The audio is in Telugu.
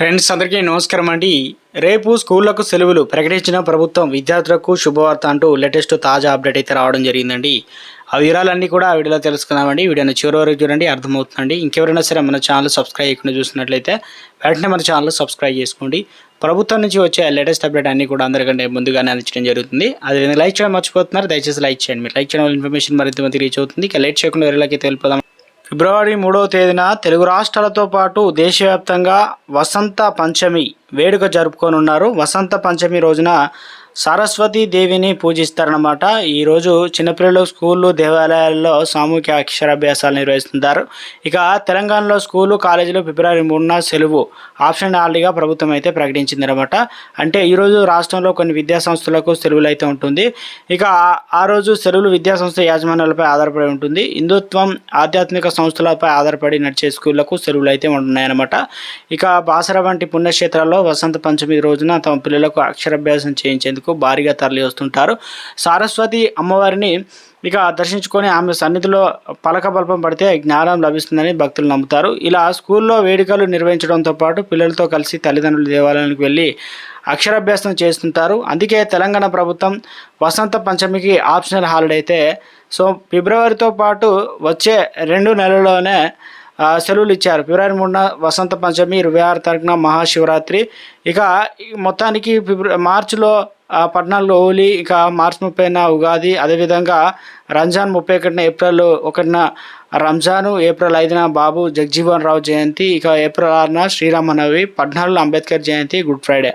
ఫ్రెండ్స్ అందరికీ నమస్కారం అండి. రేపు స్కూళ్ళకు సెలవులు ప్రకటించిన ప్రభుత్వం విద్యార్థులకు శుభవార్త అంటూ లేటెస్ట్ తాజా అప్డేట్ అయితే రావడం జరిగిందండి. ఆ వివరాలన్నీ కూడా ఆ వీడియోలో తెలుసుకుందామండి. వీడియోని చివరి వరకు చూడండి అర్థమవుతుందండి. ఇంకెవరైనా సరే మన ఛానల్ సబ్స్క్రైబ్ చేయకుండా చూసినట్లయితే వెంటనే మన ఛానల్ సబ్స్క్రైబ్ చేసుకోండి. ప్రభుత్వం నుంచి వచ్చే లేటెస్ట్ అప్డేట్ అన్ని కూడా అందరికంటే ముందుగానే అందించడం జరుగుతుంది. అది లైక్ చేయడం మర్చిపోతున్నారు. దయచేసి లైక్ చేయండి. మీరు లైక్ చేయడం వల్ల ఇన్ఫర్మేషన్ మరింత మంది రీచ్ అవుతుంది. ఇక లేట్ చేయకుండా వీళ్ళకి తెలిపోదాం ఫిబ్రవరి మూడవ తేదీన తెలుగు రాష్ట్రాలతో పాటు దేశవ్యాప్తంగా వసంత పంచమి వేడుక జరుపుకోనున్నారు. వసంత పంచమి రోజున సరస్వతీ దేవిని పూజిస్తారన్నమాట. ఈరోజు చిన్నపిల్లలు స్కూళ్ళు దేవాలయాల్లో సామూహిక అక్షరాభ్యాసాలు నిర్వహిస్తుంటారు. ఇక తెలంగాణలో స్కూలు కాలేజీలు ఫిబ్రవరి మూడున సెలవు. ఆప్షన్ ఆల్రెడీగా ప్రభుత్వం అయితే ప్రకటించింది అనమాట అంటే ఈరోజు రాష్ట్రంలో కొన్ని విద్యాసంస్థలకు సెలవులు అయితే ఉంటుంది. ఇక ఆ- రోజు సెలవులు విద్యాసంస్థ యాజమాన్యాలపై ఆధారపడి ఉంటుంది. హిందుత్వం ఆధ్యాత్మిక సంస్థలపై ఆధారపడి నడిచే స్కూళ్ళకు సెలవులు అయితే ఉంటున్నాయన్నమాట ఇక బాసర వంటి పుణ్యక్షేత్రాల్లో వసంత పంచమి రోజున తమ పిల్లలకు అక్షరాభ్యాసం చేయించేందుకు భారీగా తరలి వస్తుంటారు సారస్వతి అమ్మవారిని ఇక దర్శించుకొని ఆమె సన్నిధిలో పలక బల్పం పడితే జ్ఞానం లభిస్తుందని భక్తులు నమ్ముతారు. ఇలా స్కూల్లో వేడుకలు నిర్వహించడంతో పాటు పిల్లలతో కలిసి తల్లిదండ్రుల దేవాలయానికి వెళ్ళి అక్షరాభ్యాసం చేస్తుంటారు. అందుకే తెలంగాణ ప్రభుత్వం వసంత పంచమికి ఆప్షనల్ హాలిడే అయితే సో ఫిబ్రవరితో పాటు వచ్చే రెండు నెలల్లోనే సెలవులు ఇచ్చారు. ఫిబ్రవరి మూడున వసంత పంచమి ఇరవై ఆరు తారీఖున మహాశివరాత్రి. ఇక మొత్తానికి ఫిబ్ర మార్చిలో పద్నాలుగులో హోలీ ఇక మార్చ్ ముప్పైన ఉగాది అదేవిధంగా రంజాన్ ముప్పై ఒకటిన ఏప్రిల్ ఒకటిన రంజాను ఏప్రిల్ ఐదున బాబు జగ్జీవన్ రావు జయంతి ఇక ఏప్రిల్ ఆరున శ్రీరామనవమి పద్నాలుగులో అంబేద్కర్ జయంతి గుడ్ ఫ్రైడే.